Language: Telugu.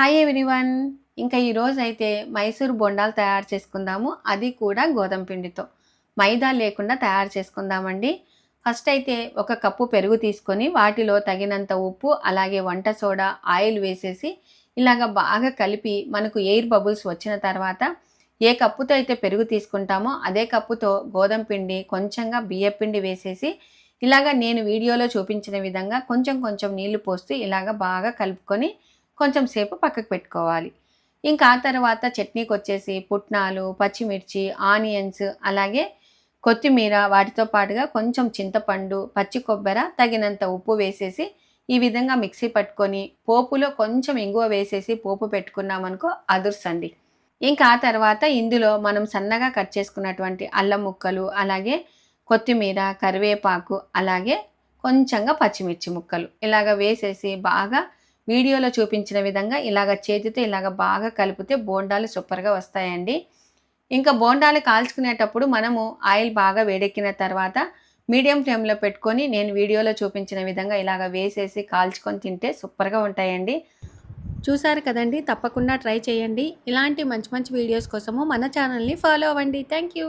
హాయ్ ఎవ్రీవన్ ఇంకా ఈరోజు అయితే మైసూర్ బొండాలు తయారు చేసుకుందాము. అది కూడా గోధుమ పిండితో. మైదా లేకుండా తయారు చేసుకుందామండి. ఫస్ట్ అయితే ఒక కప్పు పెరుగు తీసుకొని వాటిలో తగినంత ఉప్పు అలాగే వంట సోడా ఆయిల్ వేసేసి ఇలాగ బాగా కలిపి మనకు ఎయిర్ బబుల్స్ వచ్చిన తర్వాత ఏ కప్పుతో అయితే పెరుగు తీసుకుంటామో అదే కప్పుతో గోధుమ పిండి కొంచెంగా బియ్య పిండి వేసేసి ఇలాగ నేను వీడియోలో చూపించిన విధంగా కొంచెం కొంచెం నీళ్ళు పోస్తూ ఇలాగ బాగా కలుపుకొని కొంచెం సేపు పక్కకు పెట్టుకోవాలి. ఇంకా ఆ తర్వాత చట్నీకి వచ్చేసి పుట్నాలు పచ్చిమిర్చి ఆనియన్స్ అలాగే కొత్తిమీర వాటితో పాటుగా కొంచెం చింతపండు పచ్చి కొబ్బరి తగినంత ఉప్పు వేసేసి ఈ విధంగా మిక్సీ పట్టుకొని పోపులో కొంచెం ఇంగువ వేసేసి పోపు పెట్టుకున్నామనుకో అదుర్సండి. ఇంకా ఆ తర్వాత ఇందులో మనం సన్నగా కట్ చేసుకున్నటువంటి అల్లం ముక్కలు అలాగే కొత్తిమీర కరివేపాకు అలాగే కొంచెంగా పచ్చిమిర్చి ముక్కలు ఇలాగ వేసేసి బాగా వీడియోలో చూపించిన విధంగా ఇలాగ చేతితో ఇలాగ బాగా కలిపితే బోండాలు సూపర్గా వస్తాయండి. ఇంకా బోండాలు కాల్చుకునేటప్పుడు మనము ఆయిల్ బాగా వేడెక్కిన తర్వాత మీడియం ఫ్లేమ్లో పెట్టుకొని నేను వీడియోలో చూపించిన విధంగా ఇలాగ వేసేసి కాల్చుకొని తింటే సూపర్గా ఉంటాయండి. చూసారు కదండి? తప్పకుండా ట్రై చేయండి. ఇలాంటి మంచి మంచి వీడియోస్ కోసము మన ఛానల్ని ఫాలో అవ్వండి. Thank you